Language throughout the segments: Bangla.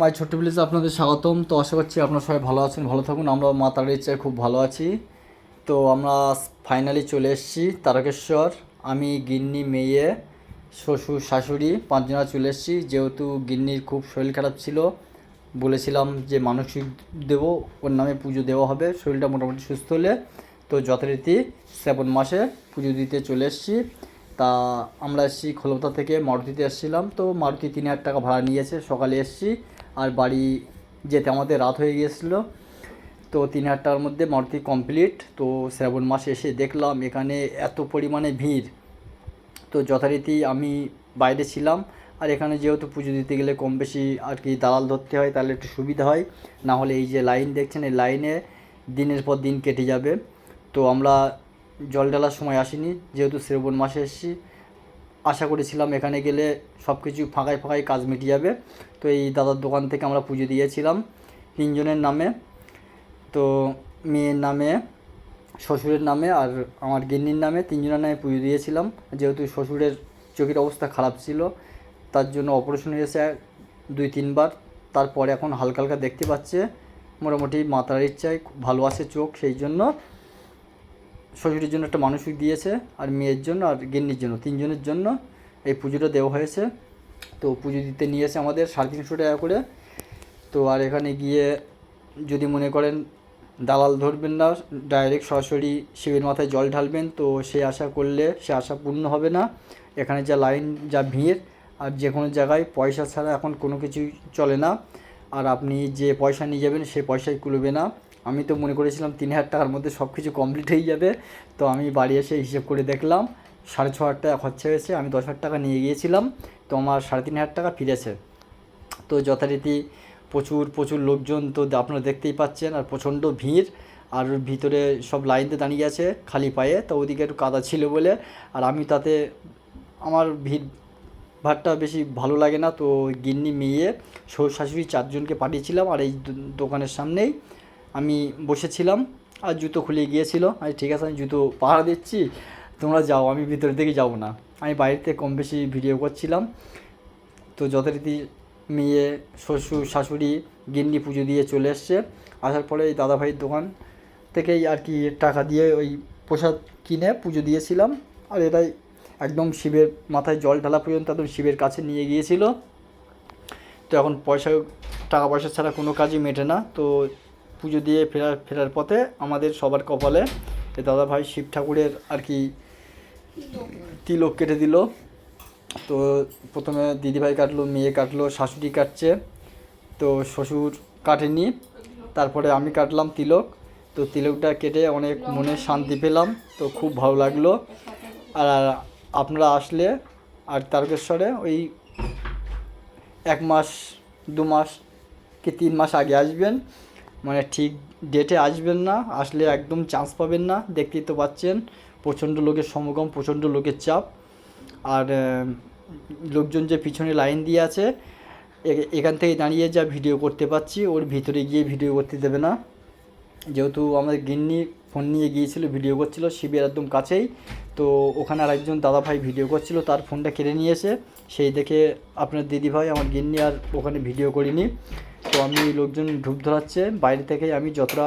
মাই ছোট্ট ভিলেজে আপনাদের স্বাগতম। তো আশা করছি আপনারা সবাই ভালো আছেন, ভালো থাকুন। আমরা মা তারার ইচ্ছায় খুব ভালো আছি। তো আমরা ফাইনালি চলে এসেছি তারকেশ্বর। আমি, গিন্নি, মেয়ে, শ্বশুর, শাশুড়ি পাঁচজনা চলে এসেছি। যেহেতু গিন্নির খুব শরীর খারাপ ছিল, বলেছিলাম যে মানসিক দেব, ওর নামে পুজো দেওয়া হবে। শরীরটা মোটামুটি সুস্থ হলে তো যথারীতি শ্রাবণ মাসে পুজো দিতে চলে এসেছি। তা আমরা এসেছি খোলতা থেকে মারুতিতে এসেছিলাম। তো মারুতি তিন হাজার টাকা ভাড়া নিয়েছে, সকালে এসেছি আর বাড়ি যেতে আমাদের রাত হয়ে গিয়েছিল। তো তিন হাজার টাকার মধ্যে মারুতি কমপ্লিট তো শ্রাবণ মাসে এসে দেখলাম এখানে এত পরিমাণে ভিড়। তো যথারীতি আমি বাইরে ছিলাম আর এখানে যেহেতু পুজো দিতে গেলে কম বেশি আর কি দালাল ধরতে হয় তাহলে একটু সুবিধা হয়। না হলে এই যে লাইন দেখছেন, এই লাইনে দিনের পর দিন কেটে যাবে। তো আমরা জল ঢালার সময় আসিনি, যেহেতু শ্রাবণ মাসে এসেছি। আশা করেছিলাম এখানে গেলে সব কিছু ফাঁকায় ফাঁকায় কাজ মিটে যাবে। তো এই দাদার দোকান থেকে আমরা পুজো দিয়েছিলাম তিনজনের নামে। তো মেয়ের নামে, শ্বশুরের নামে আর আমার গিন্নির নামে তিনজনের নামে পুজো দিয়েছিলাম। যেহেতু শ্বশুরের চোখের অবস্থা খারাপ ছিল, তার জন্য অপারেশন হয়েছে দুই তিনবার। তারপরে এখন হালকা হালকা দেখতে পাচ্ছে। মোটামুটি মাতার ইচ্ছায় ভালো আছে চোখ, সেই জন্য শ্বশুরের জন্য একটা মানসিক দিয়েছে, আর মেয়ের জন্য, আর গিন্নির জন্য, তিনজনের জন্য এই পুজোটা দেওয়া হয়েছে। তো পুজো দিতে নিয়েছে আমাদের সাড়ে তিনশো টাকা করে। তো আর এখানে গিয়ে যদি মনে করেন দালাল ধরবেন না, ডাইরেক্ট সরাসরি শিবের মাথায় জল ঢালবেন, তো সে আশা করলে সে আশা পূর্ণ হবে না। এখানে যা লাইন, যা ভিড়, আর যে কোনো জায়গায় পয়সা ছাড়া এখন কোনো কিছুই চলে না। আর আপনি যে পয়সা নিয়ে যাবেন, সে পয়সাই কুলবে না। আমি তো মনে করেছিলাম তিন হাজার টাকার মধ্যে সব কিছু কমপ্লিট হয়ে যাবে। তো আমি বাড়ি এসে হিসেব করে দেখলাম, সাড়ে ছ হাজার টাকা খরচা হয়েছে, আমি দশ হাজার টাকা নিয়ে গিয়েছিলাম, তো আমার সাড়ে তিন হাজার টাকা ফিরেছে তো যথারীতি প্রচুর প্রচুর লোকজন তো আপনারা দেখতেই পাচ্ছেন, আর প্রচণ্ড ভিড়, আর ভিতরে সব লাইনতে দাঁড়িয়ে আছে খালি পায়ে, তো ওদিকে একটু কাদা ছিল বলে, আর আমি তাতে আমার ভিড় ভাতটা বেশি ভালো লাগে না, তো গিন্নি মেয়ে, শ্বশুর শাশুড়ি চারজনকে পাঠিয়েছিলাম, আর এই দোকানের সামনেই আমি বসেছিলাম আর জুতো খুলে গিয়েছিল। আর ঠিক আছে, আমি জুতো পাহারা দিচ্ছি, তোমরা যাও, আমি ভিতরের দিকে যাব না। আমি বাইরেতে কম বেশি ভিডিও করছিলাম। তো যথারীতি মেয়ে, শ্বশুর, শাশুড়ি, গিন্নি পুজো দিয়ে চলে এসছে। আসার পরে এই দাদাভাইয়ের দোকান থেকেই আর কি টাকা দিয়ে ওই প্রসাদ কিনে পুজো দিয়েছিলাম। আর এটাই একদম শিবের মাথায় জল ঢালা পর্যন্ত একদম শিবের কাছে নিয়ে গিয়েছিল। তো এখন পয়সা, টাকা পয়সা ছাড়া কোনো কাজই মেটে না। তো পুজো দিয়ে ফেরার ফেরার পথে আমাদের সবার কপালে এই দাদাভাই শিব ঠাকুরের আর কি তিলক কেটে দিল। তো প্রথমে দিদিভাই কাটলো, মেয়ে কাটলো, শাশুড়ি কাটছে। তো শ্বশুর কাটেনি। তারপরে আমি কাটলাম তিলক। তো তিলকটা কেটে অনেক মনে শান্তি পেলাম। তো খুব ভালো লাগল। আর আপনারা আসলে আর তারকেশ্বরে ওই এক মাস, দু মাস কি তিন মাস আগে আসবেন। মানে ঠিক ডেটে আসবেন না, আসলে একদম চান্স পাবেন না, দেখতেই তো পাচ্ছেন প্রচণ্ড লোকের সমাগম, প্রচণ্ড লোকের চাপ। আর লোকজন যে পিছনে লাইন দিয়ে আছে এখান থেকে দাঁড়িয়ে যা ভিডিও করতে পারছি, ওর ভিতরে গিয়ে ভিডিও করতে দেবে না। যেহেতু আমাদের গিন্নি ফোন নিয়ে গিয়েছিল ভিডিও করছিল, শিবের একদম কাছেই। তো ওখানে আরেকজন দাদা ভাই ভিডিও করছিল, তার ফোনটা কেড়ে নিয়েছে সেই দেখে আপনার দিদি ভাই আমার গিন্নি আর ওখানে ভিডিও করিনি। তো আমি লোকজন ঢুক ধরাচ্ছে। বাইরে থেকে আমি যতটা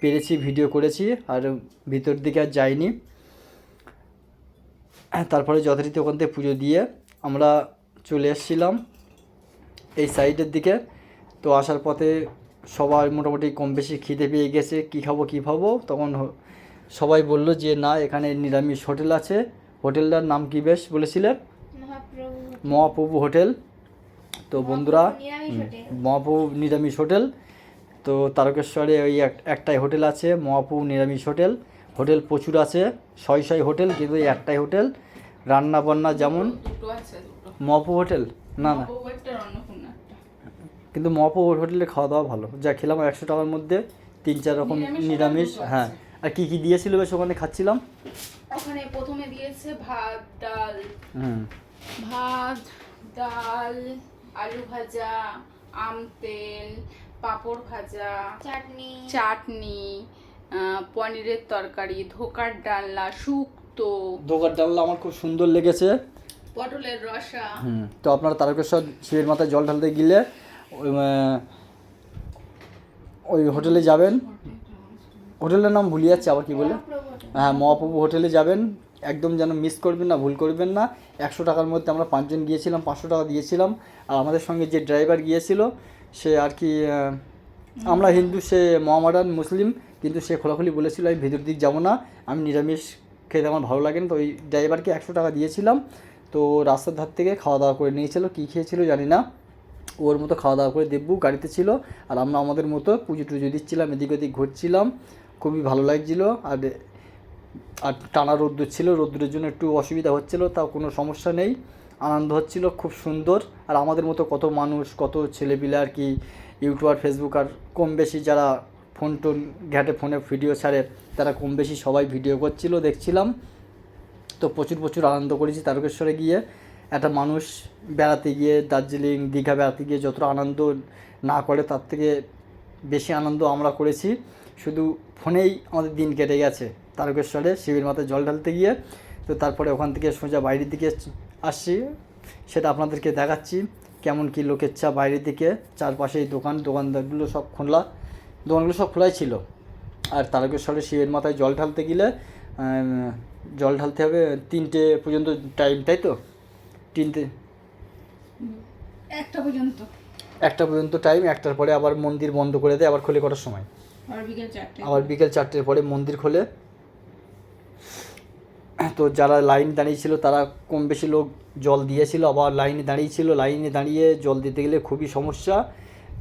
পেরেছি ভিডিও করেছি আর ভিতর দিকে আর যাইনি। তারপরে যথারীতি ওখান থেকে পুজো দিয়ে আমরা চলে এসেছিলাম এই সাইডের দিকে। তো আসার পথে সবাই মোটামুটি কম বেশি খিদে পেয়ে গেছে কী খাব কী খাব তখন সবাই বলল যে না এখানে নিরামিষ হোটেল আছে। হোটেলটার নাম কি বেশ বলেছিলেন মহাপ্রভু হোটেল। তো বন্ধুরা মহাপ্রভু নিরামিষ হোটেল তো তারকেশ্বরে ওই এক- একটাই হোটেল আছে মহাপ্রভু নিরামিষ হোটেল। হোটেল প্রচুর আছে ছয় ছয় হোটেল কিন্তু এই একটাই হোটেল। রান্না বান্না যেমন মহাপ্রভু হোটেল? না না। কিন্তু মহাপ্রভু হোটেলে খাওয়া দাওয়া ভালো। যা খেলাম একশো টাকার মধ্যে তিন চার রকম নিরামিষ। হ্যাঁ। আর কি কি দিয়েছিল বেশ ওখানে খাচ্ছিলাম? ওখানে প্রথমে দিয়েছে ভাত ডাল। হুম। ভাত ডাল আলু ভাজা আম তেল পাঁপড় ভাজা চাটনি। চাটনি পনিরের তরকারি ধোকার ডালনা শুক্তো। ধোকার ডালনা আমার খুব সুন্দর লেগেছে। পটলের রসা। হুম তো আপনারা তারকেশ্বর শিবের মাথায় জল ঢালতে গেলে ওই ওই হোটেলে যাবেন। হোটেলের নাম ভুলে যাচ্ছে আবার কি বলে? হ্যাঁ মহাপ্রভু হোটেলে যাবেন। একদম যেন মিস করবেন না ভুল করবেন না। একশো টাকার মধ্যে আমরা পাঁচজন গিয়েছিলাম পাঁচশো টাকা দিয়েছিলাম। আর আমাদের সঙ্গে যে ড্রাইভার গিয়েছিল সে আর কি আমরা হিন্দু সে মোহামেডান মুসলিম কিন্তু সে খোলাখুলি বলেছিল আমি ভিতর দিক যাব না আমি নিরামিষ খেতে আমার ভালো লাগে না। তো ওই ড্রাইভারকে একশো টাকা দিয়েছিলাম। তো রাস্তার ধার থেকে খাওয়া দাওয়া করে নিয়েছিল কী খেয়েছিল জানি না। ওর মতো খাওয়া দাওয়া করে দেব্বু গাড়িতে ছিল আর আমরা আমাদের মতো পুজো টুজো দিচ্ছিলাম এদিক ওদিক ঘুরছিলাম। খুবই ভালো লাগছিল আর আর টানা রোদ্দুর ছিল, রোদ্দুরের জন্য একটু অসুবিধা হচ্ছিল, তাও কোনো সমস্যা নেই। আনন্দ হচ্ছিল, খুব সুন্দর। আর আমাদের মতো কত মানুষ, কত ছেলেপিলে আর কি ইউটিউবার ফেসবুক আর কম বেশি যারা ফোন টোন ঘাটে ফোনে ভিডিও ছাড়ে, তারা কম বেশি সবাই ভিডিও করছিল, দেখছিলাম। তো প্রচুর প্রচুর আনন্দ করেছি তারকেশ্বরে গিয়ে। একটা মানুষ বেড়াতে গিয়ে, দার্জিলিং, দীঘা বেড়াতে গিয়ে যতটা আনন্দ না করে, তার থেকে বেশি আনন্দ আমরা করেছি। শুধু ফোনেই আমাদের দিন কেটে গেছে। তারকেশ্বরে শিবের মাথায় জল ঢালতে গিয়ে তো তারপরে ওখান থেকে সোজা বাইরের দিকে আসছি। সেটা আপনাদেরকে দেখাচ্ছি কেমন কি লোকের চা বাইরের দিকে চারপাশে দোকান দোকানদারগুলো সব খোলা দোকানগুলো সব খোলাই ছিল। আর তারকেশ্বরে শিবের মাথায় জল ঢালতে গেলে জল ঢালতে হবে তিনটে পর্যন্ত টাইম তাই তো? তিনটে একটা পর্যন্ত। একটা পর্যন্ত টাইম একটার পরে আবার মন্দির বন্ধ করে দেয় আবার খোলে কটার সময়? আর বিকেল চারটে। আবার বিকেল চারটের পরে মন্দির খোলে তো যারা লাইন দাঁড়িয়েছিল তারা কম বেশি লোক জল দিয়েছিল আবার লাইনে দাঁড়িয়েছিল। লাইনে দাঁড়িয়ে জল দিতে গেলে খুবই সমস্যা।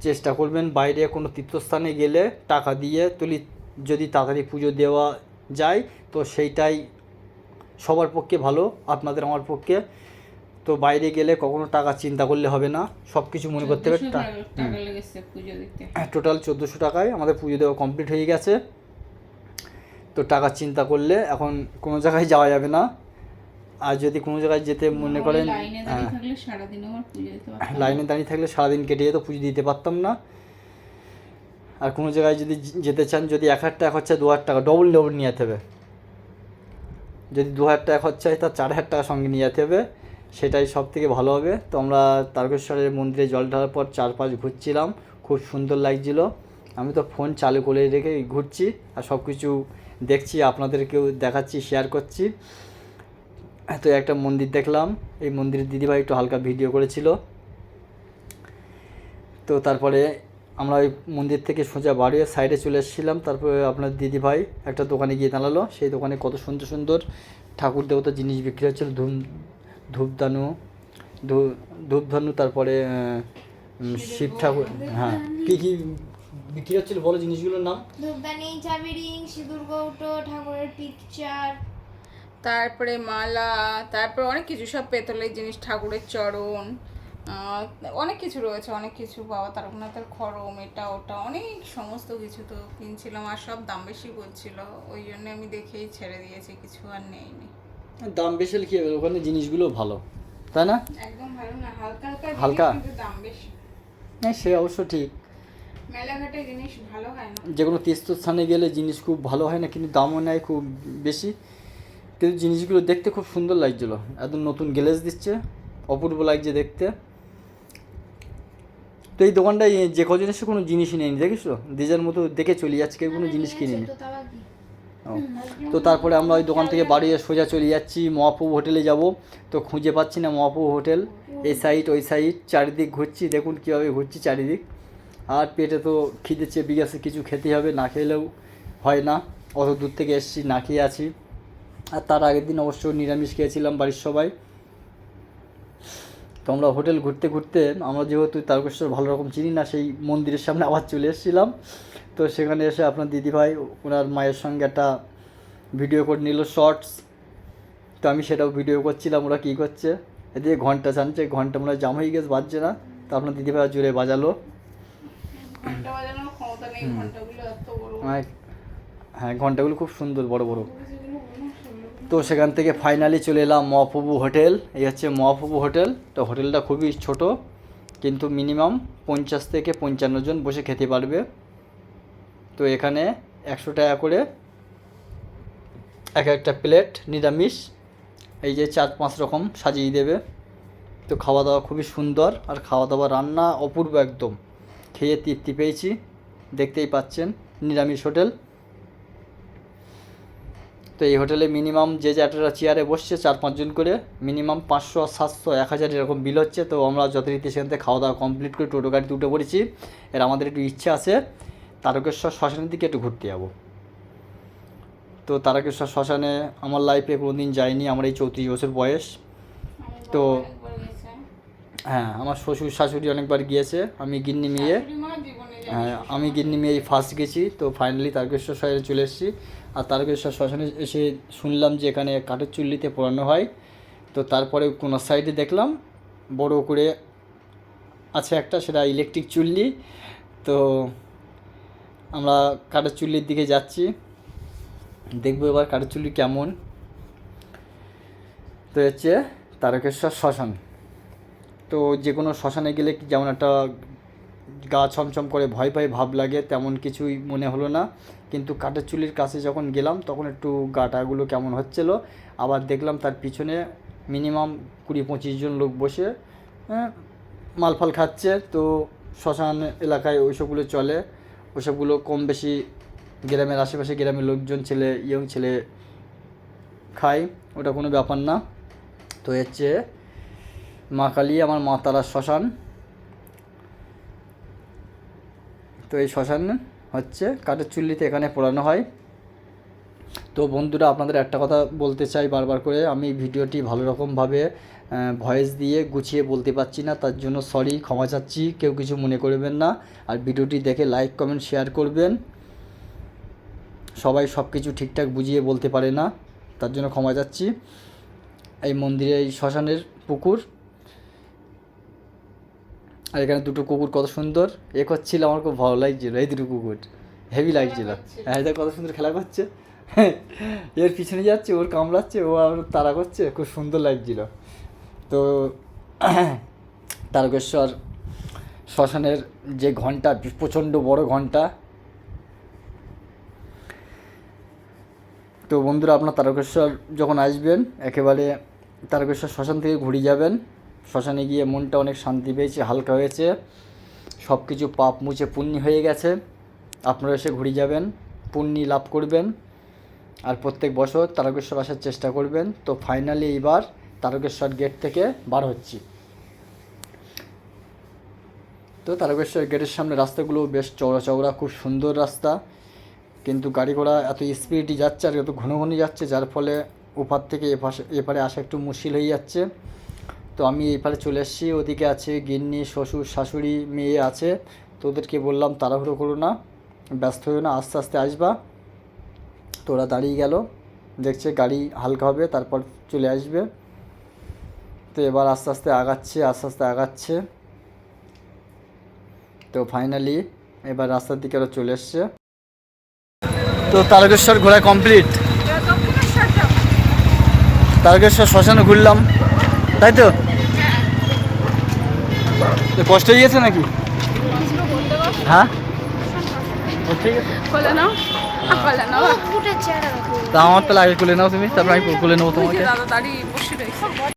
চেষ্টা করবেন বাইরে কোনো তীর্থস্থানে গেলে টাকা দিয়ে তুলি যদি তাড়াতাড়ি পুজো দেওয়া যায় তো সেইটাই সবার পক্ষে ভালো আপনাদের আমার পক্ষে। তো বাইরে গেলে কখনো টাকা চিন্তা করলে হবে না সব কিছু মনে করতে হবে। 1400 টা- টাকা- টাকা লেগেছে পুজো দিতে। টোটাল চোদ্দোশো টাকায় আমাদের পুজো দেওয়া কমপ্লিট হয়ে গেছে। তো টাকা চিন্তা করলে এখন কোনো জায়গায় যাওয়া যাবে না। আর যদি কোনো জায়গায় যেতে মনে করেন লাইনে দাঁড়িয়ে হ্যাঁ, থাকলে সারাদিন লাইনে দাঁড়িয়ে থাকলে সারাদিন কেটে যেত পুজো দিতে পারতাম না। আর কোনো জায়গায় যদি যেতে চান যদি এক হাজার টাকা খরচা দু হাজার টাকা ডবল ডবল নিয়ে যেতে হবে। যদি দু হাজার টাকা খরচা হয় তার চার হাজার টাকা সঙ্গে নিয়ে যেতে হবে। সেটাই সব থেকে ভালো হবে। তো আমরা তারকেশ্বরের মন্দিরে জল ঢালার পর চারপাশ ঘুরছিলাম। খুব সুন্দর লাগছিল। আমি তো ফোন চালু করে রেখে ঘুরছি আর সব কিছু দেখছি, আপনাদেরকেও দেখাচ্ছি শেয়ার করছি। তো একটা মন্দির দেখলাম। এই মন্দিরের দিদিভাই একটু হালকা ভিডিও করেছিল। তো তারপরে আমরা ওই মন্দির থেকে সোজা বাড়িয়ে সাইডে চলে এসেছিলাম। তারপরে আপনার দিদিভাই একটা দোকানে গিয়ে দাঁড়াল। সেই দোকানে কত সুন্দর সুন্দর ঠাকুর দেবতার জিনিস বিক্রি হচ্ছিল। ধূপ ধূপদানু, ধূ- ধূপধানু, তারপরে শিব ঠাকুর হ্যাঁ। কী কী বিক্রি হচ্ছিল বলো জিনিসগুলোর নাম? ধূপদানি চাবি রিং সিঁদুর কৌটো ঠাকুরের পিকচার তারপরে মালা তারপরে অনেক কিছু সব পেতলের জিনিস ঠাকুরের চরণ অনেক কিছু রয়েছে অনেক কিছু বাবা তারকনাথের খরম এটা ওটা অনেক সমস্ত কিছু তো কিনছিলাম আর সব দাম বেশি বলছিল ওই জন্য আমি দেখেই ছেড়ে দিয়েছি কিছু আর নেইনি। দাম বেশি হলে কী হবে? ওখানে জিনিসগুলো ভালো তাই না? একদম ভালো না হালকা হালকা দাম বেশি। হ্যাঁ সে অবশ্য ঠিক। মেলাঘাটে জিনিস ভালো হয় না। যে কোনো তীর্থস্থানে গেলে জিনিস খুব ভালো হয় না কিন্তু দামও নেয় খুব বেশি। কিন্তু জিনিসগুলো দেখতে খুব সুন্দর লাগছিল। একদম নতুন গ্লেজ দিচ্ছে অপূর্ব লাগছে দেখতে। তো এই দোকানটায় যে কজন এসে কোনো জিনিসই নেয়নি দেখিস তো নিজের মতো দেখে চলে যাচ্ছে কেউ কোনো জিনিস কিনেনি। তো তারপরে আমরা ওই দোকান থেকে বাড়ি সোজা চলে যাচ্ছি মহাপ্রভু হোটেলে যাব। তো খুঁজে পাচ্ছি না মহাপ্রভু হোটেল। এই সাইড ওই সাইড চারিদিক ঘুরছি দেখুন কীভাবে ঘুরছি চারিদিক। আর পেটে তো খিদে চেপে গেছে, কিছু খেতে হবে, না খেলেও হয় না। অত দূর থেকে এসেছি, না খেয়ে আছি। আর তার আগের দিন অবশ্য নিরামিষ খেয়েছিলাম বাড়ির সবাই। তো আমরা হোটেল ঘুরতে ঘুরতে, আমরা যেহেতু তারকেশ্বর ভালো রকম চিনি না, সেই মন্দিরের সামনে আবার চলে এসেছিলাম। তো সেখানে এসে আপনার দিদিভাই ওনার মায়ের সঙ্গে একটা ভিডিও করে নিল শর্টস তো আমি সেটাও ভিডিও করছিলাম, ওরা কী করছে? এদিকে ঘণ্টা জানছে ঘণ্টা মনে হয় জাম হয়ে গেছে, বাজছে না। তো আপনার দিদিভাই জুড়ে বাজালো ঘণ্টা বাজানোর ক্ষমতা নেই ঘন্টাগুলো এত বড় বড়। মানে হ্যাঁ ঘন্টাগুলো খুব সুন্দর বড় বড়। মনে তো সেখান থেকে ফাইনালি চলে এলাম মহাপ্রভু হোটেল। এই হচ্ছে মহাপ্রভু হোটেল। তো হোটেলটা খুবই ছোট কিন্তু মিনিমাম পঞ্চাশ থেকে পঞ্চান্ন জন বসে খেতে পারবে। তো এখানে একশো টাকা করে এক একটা প্লেট নিরামিষ এই যে চার পাঁচ রকম সাজিয়ে দেবে। তো খাওয়া দাওয়া খুবই সুন্দর আর খাওয়া দাওয়া রান্না অপূর্ব একদম। খেয়ে তৃপ্তি পেয়েছি। দেখতেই পাচ্ছেন নিরামিষ হোটেল। তো এই হোটেলে মিনিমাম যে যারা চেয়ারে বসছে চার পাঁচজন করে মিনিমাম পাঁচশো সাতশো এক হাজার এরকম বিল হচ্ছে। তো আমরা যথারীতি সেখান থেকে খাওয়া দাওয়া কমপ্লিট করে টোটো গাড়িতে উঠে পড়েছি এর আমাদের একটু ইচ্ছে আছে তারকেশ্বর শ্মশানের দিকে একটু ঘুরতে যাব। তো তারকেশ্বর শ্মশানে আমার লাইফে কোনোদিন যাইনি আমার এই চৌত্রিশ বছর বয়স। তো। হ্যাঁ আমার শ্বশুর শাশুড়ি অনেকবার গিয়েছে আমি গিন্নি মেয়ে হ্যাঁ আমি গিন্নি মেয়ে ফার্স্ট গেছি, তো ফাইনালি তারকেশ্বর শহরে চলে এসেছি। আর তারকেশ্বর শ্মশানে এসে শুনলাম যে এখানে কাঠের চুল্লিতে পোড়ানো হয়। তো তারপরে কোনো সাইডে দেখলাম, বড় করে আছে একটা, সেটা ইলেকট্রিক চুল্লি। তো আমরা কাঠের চুল্লির দিকে যাচ্ছি, দেখব এবার কাঠের চুল্লি কেমন। তো হচ্ছে তারকেশ্বর শ্মশান। তো যে কোনো শ্মশানে গেলে যেমন একটা গা ছমছম করে ভয় ভয় ভাব লাগে তেমন কিছুই মনে হলো না। কিন্তু কাঠের চুলির কাছে যখন গেলাম তখন একটু গাটাগুলো কেমন হচ্ছিল। আবার দেখলাম তার পিছনে মিনিমাম কুড়ি পঁচিশ জন লোক বসে হ্যাঁ, মালফাল খাচ্ছে। তো শ্মশান এলাকায় ওইসবগুলো চলে। ওইসবগুলো কম বেশি গ্রামের আশেপাশে গ্রামের লোকজন ছেলে ইয়ং ছেলে খায়। ওটা কোনো ব্যাপার না। তো হচ্ছে মা কালী আমার মা তারা শ্মশান। তো এই শ্মশান হচ্ছে, কাঠের চুল্লিতে এখানে পোড়ানো হয়। তো বন্ধুরা, আপনাদের একটা কথা বলতে চাই বারবার করে, আমি ভিডিওটি ভালো রকমভাবে ভয়েস দিয়ে গুছিয়ে বলতে পারছি না, তার জন্য সরি, ক্ষমা চাচ্ছি, কেউ কিছু মনে করবেন না। আর ভিডিওটি দেখে লাইক, কমেন্ট, শেয়ার করবেন। সবাই সব কিছু ঠিকঠাক বুঝিয়ে বলতে পারে না, তার জন্য ক্ষমা চাচ্ছি। এই মন্দিরে, এই শ্মশানের পুকুর আর এখানে দুটো কুকুর কত সুন্দর। এ করছিল আমার খুব ভালো লাগছিল এই দুটো কুকুর। হেভি লাগছিল। হ্যাঁ এটা কত সুন্দর খেলা করছে। এর পিছনে যাচ্ছে ওর কামড়াচ্ছে ও আর তারা করছে খুব সুন্দর লাগছিল। তো তারকেশ্বর শ্মশানের যে ঘণ্টা প্রচণ্ড বড় ঘণ্টা। তো বন্ধুরা আপনার তারকেশ্বর যখন আসবেন একেবারে তারকেশ্বর শ্মশান থেকে ঘুরে যাবেন। শ্মশানে গিয়ে মনটা অনেক শান্তি পেয়েছে, হালকা হয়েছে। সব কিছু পাপ মুছে পুণ্যি হয়ে গেছে। আপনারা এসে ঘুরে যাবেন, পুণ্যি লাভ করবেন। আর প্রত্যেক বছর তারকেশ্বর আসার চেষ্টা করবেন। তো ফাইনালি এইবার তারকেশ্বর গেট থেকে বার হচ্ছি। তো তারকেশ্বর গেটের সামনে রাস্তাগুলো বেশ চওড়া চওড়া খুব সুন্দর রাস্তা। কিন্তু গাড়ি ঘোড়া এত স্পিডই যাচ্ছে আর এত ঘন ঘন যাচ্ছে, যার ফলে ওপার থেকে এপাশে, এপারে আসা একটু মুশকিল হয়ে যাচ্ছে। তো আমি এপারে চলে এসেছি ওদিকে আছে গিন্নি শ্বশুর শাশুড়ি মেয়ে আছে। তো ওদেরকে বললাম তাড়াহুড়ো করো না ব্যস্ত হয়েও না আস্তে আস্তে আসবা। তো ওরা দাঁড়িয়ে গেল দেখছে গাড়ি হালকা হবে তারপর চলে আসবে। তো এবার আস্তে আস্তে আগাচ্ছে আস্তে আস্তে আগাচ্ছে। তো ফাইনালি এবার রাস্তার দিকে ওরা চলে এসছে। তো তারকেশ্বর ঘোরা কমপ্লিট তারকেশ্বর শ্মশানে ঘুরলাম তাই তো তো? কষ্ট হয়ে? গেছে নাকি হ্যাঁ। তা আমার তাহলে আগে খুলে নাও তুমি তারপর আমি খুলে নেব তোমাকে।